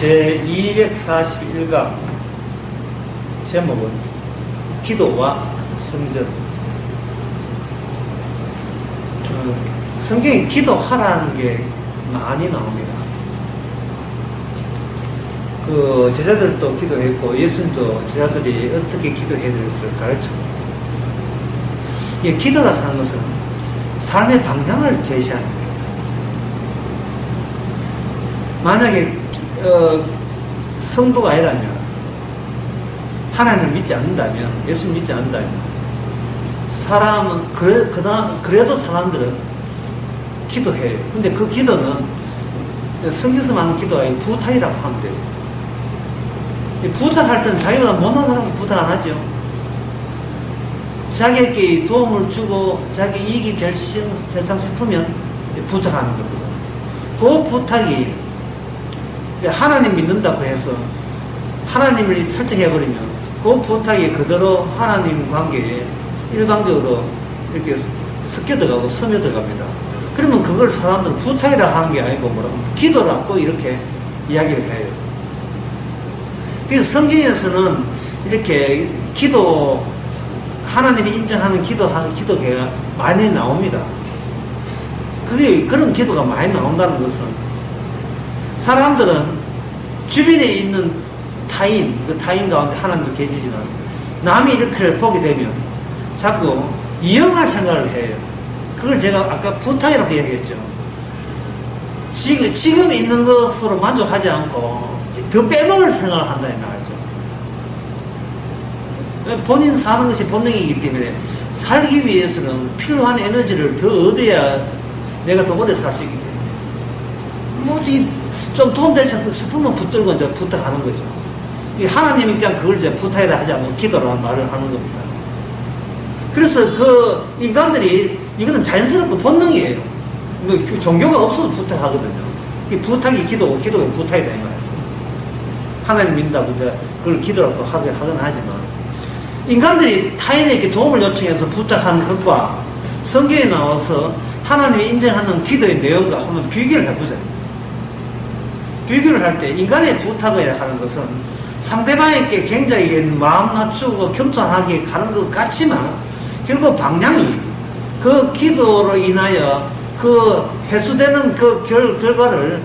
제 241강 제목은 기도와 성전 어, 성경에 기도하라는 게 많이 나옵니다. 그 제자들도 기도했고 예수님도 제자들이 어떻게 기도해야 될 것을 가르쳐줍니다. 이 기도라 하는 것은 삶의 방향을 제시하는 거예요. 만약에 어, 성도가 아니라면 하나님을 믿지 않는다면 예수 믿지 않는다면 사람은 그래, 그다, 그래도 사람들은 기도해요. 근데 그 기도는 성경에서 말하는 기도가 부탁이라고 하면 돼요. 부탁할 때는 자기보다 못난 사람은 부탁 안 하죠. 자기에게 도움을 주고 자기 이익이 될 세상 싶으면 부탁하는 겁니다. 그 부탁이 하나님 믿는다고 해서 하나님을 설정해버리면 그 부탁이 그대로 하나님 관계에 일방적으로 이렇게 섞여 들어가고 스며 들어갑니다. 그러면 그걸 사람들은 부탁이라 하는 게 아니고 뭐라고 기도라고 이렇게 이야기를 해요. 그래서 성경에서는 이렇게 기도 하나님이 인정하는 기도 기도가 많이 나옵니다. 그게 그런 기도가 많이 나온다는 것은 사람들은 주변에 있는 타인, 그 타인 가운데 하나님도 계시지만 남이 이렇게 보게 되면 자꾸 이용할 생각을 해요. 그걸 제가 아까 부탁이라고 얘기했죠. 지금, 지금 있는 것으로 만족하지 않고 더 빼놓을 생각을 한다 이 말이죠. 본인 사는 것이 본능이기 때문에 살기 위해서는 필요한 에너지를 더 얻어야 내가 더 오래 살 수 있기 때문에 뭐지 좀 도움되지 싶으면 붙들고 이제 부탁하는 거죠. 하나님이 그냥 그걸 이제 부탁이라 하지 않고 기도라는 말을 하는 겁니다. 그래서 그 인간들이 이거는 자연스럽고 본능이에요. 뭐 종교가 없어도 부탁하거든요. 이 부탁이 기도고 기도가 부탁이다 이 말이에요. 하나님 믿는다고 이제 그걸 기도라고 하긴 하지만 인간들이 타인에게 도움을 요청해서 부탁하는 것과 성경에 나와서 하나님이 인정하는 기도의 내용과 한번 비교를 해보자. 비교를 할 때 인간의 부탁을 하는 것은 상대방에게 굉장히 마음 낮추고 겸손하게 가는 것 같지만 결국 방향이 그 기도로 인하여 그 회수되는 그 결, 결과를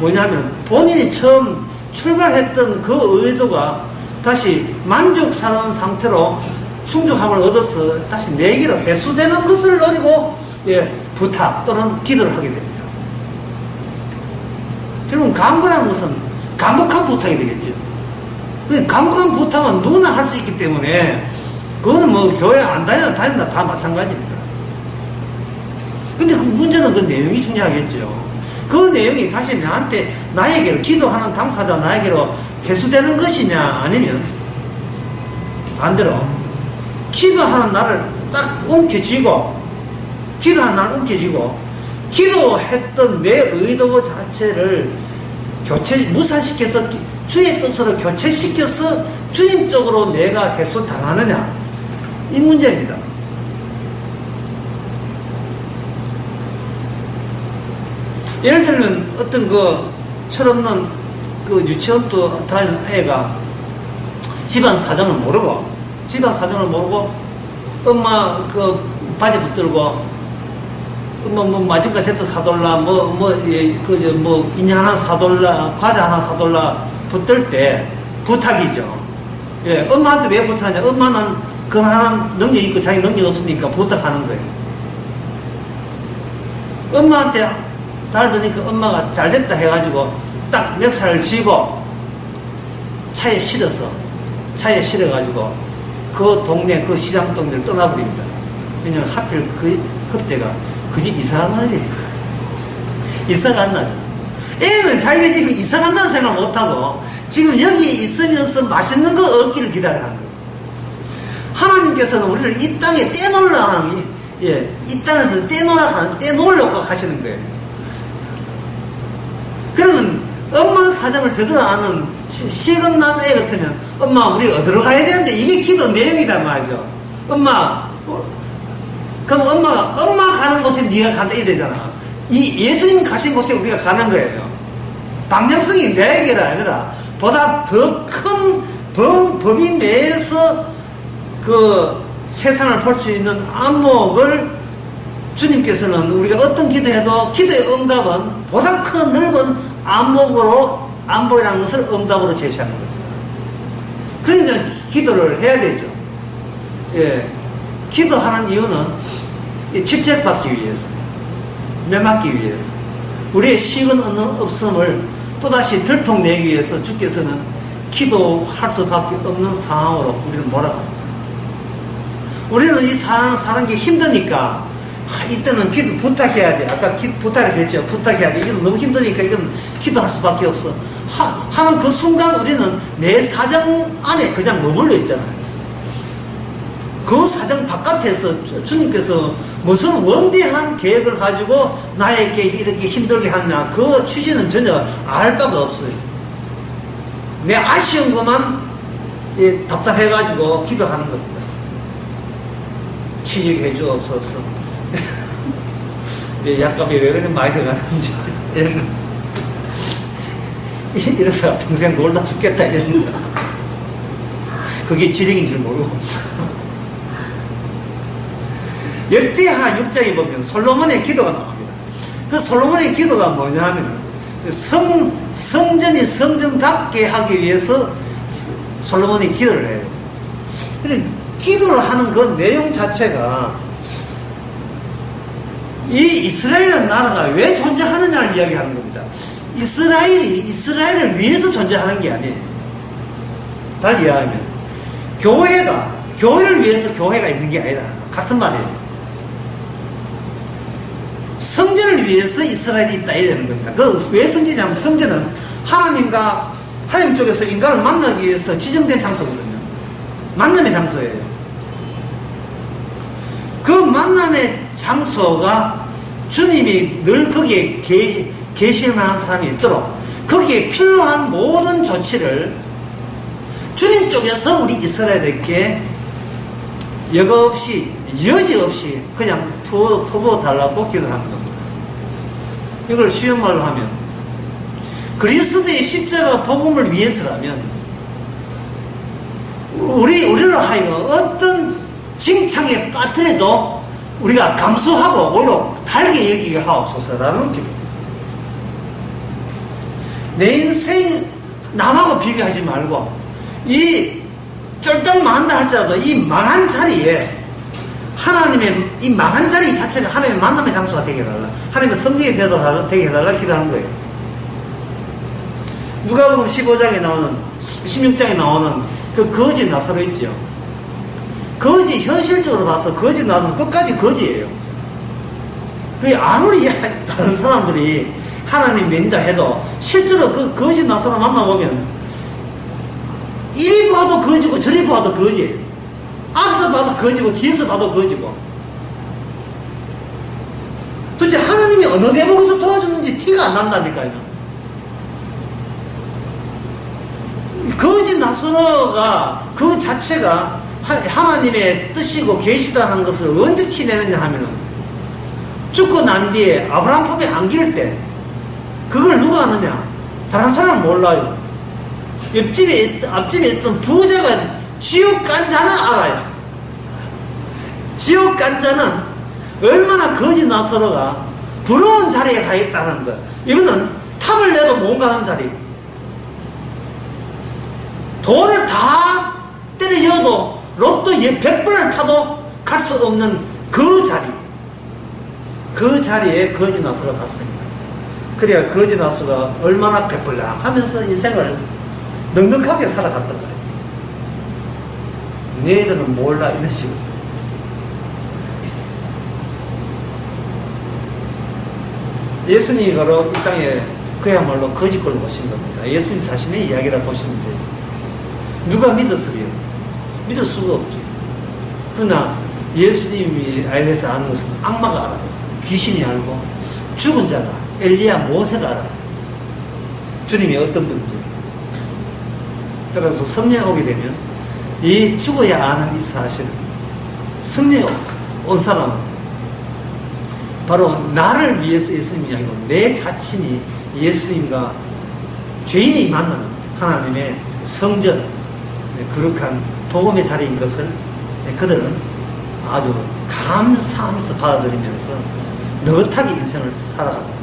뭐냐면 본인이 처음 출발했던 그 의도가 다시 만족스러운 상태로 충족함을 얻어서 다시 내기로 회수되는 것을 노리고 예, 부탁 또는 기도를 하게 됩니다. 결국 간구라는 것은 간곡한 부탁이 되겠죠. 간곡한 부탁은 누구나 할 수 있기 때문에 그거는 뭐 교회 안 다니다 다닌다 다 마찬가지입니다. 근데 그 문제는 그 내용이 중요하겠죠. 그 내용이 다시 나한테 나에게로 기도하는 당사자 나에게로 회수되는 것이냐 아니면 반대로 기도하는 나를 딱 움켜쥐고 기도하는 나를 움켜쥐고 기도했던 내 의도 자체를 교체 무산시켜서 주의 뜻으로 교체시켜서 주님 쪽으로 내가 해소 당하느냐 이 문제입니다. 예를 들면 어떤 그 철없는 그 유치원도 다니는 애가 집안 사정을 모르고 집안 사정을 모르고 엄마 그 바지 붙들고 뭐, 뭐, 마지막 제트 사돌라, 뭐, 뭐, 예, 그, 저, 뭐, 인형 하나 사돌라, 과자 하나 사돌라, 붙들 때, 부탁이죠. 예, 엄마한테 왜 부탁하냐? 엄마는 그 하나 능력 있고 자기 능력 없으니까 부탁하는 거예요. 엄마한테 달더니까 엄마가 잘 됐다 해가지고 딱 멱살을 쥐고 차에 실어서, 차에 실어가지고 그 동네, 그 시장 동네를 떠나버립니다. 왜냐면 하필 그, 그때가 그 집 이사간 날이에요. 이사간 날. 애는 자기가 지금 이사 간다는 생각 못하고 지금 여기 있으면서 맛있는 거 얻기를 기다려 하는 거예요. 하나님께서는 우리를 이 땅에 떼놓으라는, 예, 이 땅에서 하는, 떼놓으려고 하시는 거예요. 그러면 엄마 사정을 제대로 아는 시건 난애 같으면 엄마 우리 어디로 가야 되는데 이게 기도 내용이단 말이죠. 엄마 그럼 엄마가 엄마 가는 곳에 네가 간다 이 되잖아. 이 예수님 가신 곳에 우리가 가는 거예요. 방향성이 내에게가 아니라 보다 더 큰 범위 내에서 그 세상을 볼 수 있는 안목을 주님께서는 우리가 어떤 기도해도 기도의 응답은 보다 큰 넓은 안목으로 안목이라는 것을 응답으로 제시하는 겁니다. 그러니까 기도를 해야 되죠. 예. 기도하는 이유는 질책받기 위해서, 매맞기 위해서, 우리의 식은 없음을 또다시 들통내기 위해서 주께서는 기도할 수밖에 없는 상황으로 우리를 몰아갑니다. 우리는 이 사람, 사는 게 힘드니까, 하, 이때는 기도 부탁해야 돼. 아까 기, 부탁을 했죠. 부탁해야 돼. 이건 너무 힘드니까 이건 기도할 수밖에 없어. 하, 하는 그 순간 우리는 내 사정 안에 그냥 머물러 있잖아요. 그 사정 바깥에서 주님께서 무슨 원대한 계획을 가지고 나에게 이렇게 힘들게 하냐 그 취지는 전혀 알 바가 없어요. 내 아쉬운 것만 예, 답답해가지고 기도하는 겁니다. 취직해 주옵소서. 예, 약값이 왜 그렇게 많이 들어가는지 이런 거. 이러다가 평생 놀다 죽겠다 이런 거. 그게 지력인 줄 모르고. 역대하 6장에 보면 솔로몬의 기도가 나옵니다. 그 솔로몬의 기도가 뭐냐 하면 성, 성전이 성전답게 하기 위해서 솔로몬이 기도를 해요. 기도를 하는 그 내용 자체가 이 이스라엘은 나라가 왜 존재하느냐를 이야기하는 겁니다. 이스라엘이 이스라엘을 위해서 존재하는 게 아니에요. 달리 이야기하면 교회가 교회를 위해서 교회가 있는 게 아니다. 같은 말이에요. 성전을 위해서 이스라엘이 있다 해야 되는 겁니다. 그 왜 성전이냐면 성전은 하나님과 하나님 쪽에서 인간을 만나기 위해서 지정된 장소거든요. 만남의 장소예요. 그 만남의 장소가 주님이 늘 거기에 계, 계실 만한 사람이 있도록 거기에 필요한 모든 조치를 주님 쪽에서 우리 이스라엘에게 여과 없이 여지 없이 그냥 퍼부어 달라고 기도하는 겁니다. 이걸 쉬운 말로 하면 그리스도의 십자가 복음을 위해서라면 우리 우리로 하여금 어떤 징창에 빠뜨려도 우리가 감수하고 오히려 달게 여기게 하옵소서라는 기도. 내 인생 남하고 비교하지 말고 이 쫄딱 망한다 할지라도 이 망한 자리에 하나님의 이 망한 자리 자체가 하나님의 만남의 장소가 되게 해달라. 하나님의 성경이 되게 해달라 기도하는 거예요. 누가 보면 15장에 나오는 16장에 나오는 그 거지 나사로 있죠. 거지 현실적으로 봐서 거지 나사로 끝까지 거지예요. 그 아무리 다른 사람들이 하나님 믿는다 해도 실제로 그 거지 나사로 만나보면 이리 봐도 거지고 저리 봐도 거지예요. 앞에서 봐도 거지고 뒤에서 봐도 거지고 도대체 하나님이 어느 대목에서 도와줬는지 티가 안 난다니까요. 거짓 나서로가 그 자체가 하나님의 뜻이고 계시다는 것을 언제 티내느냐 하면은 죽고 난 뒤에 아브라함 품에 안길 때 그걸 누가 아느냐? 다른 사람은 몰라요. 옆집에 앞집에 있던 부자가 지옥 간 자는 알아요. 지옥 간 자는 얼마나 거짓 나서로가 부러운 자리에 가 있다는 것. 이거는 탑을 내도 못 가는 자리. 돈을 다 때려줘도 로또 100번을 타도 갈 수 없는 그 자리. 그 자리에 거지 나서로 갔습니다. 그래야 거지 나서가 얼마나 베풀라 하면서 인생을 넉넉하게 살아갔던가요. 너희들은 몰라 이런 식으로. 예수님이 바로 이 땅에 그야말로 거짓골로 오신 겁니다. 예수님 자신의 이야기라 보시면 돼요. 누가 믿었으리요? 믿을 수가 없지. 그러나 예수님이 아이에서 아는 것은 악마가 알아요. 귀신이 알고 죽은 자가 엘리야 모세가 알아요. 주님이 어떤 분인지. 따라서 성령 오게 되면 이 죽어야 아는 이 사실은 성령 온 사람은 바로 나를 위해서 예수님이 아니고 내 자신이 예수님과 죄인이 만나는 하나님의 성전, 네, 거룩한 복음의 자리인 것을 네, 그들은 아주 감사하면서 받아들이면서 느긋하게 인생을 살아갑니다.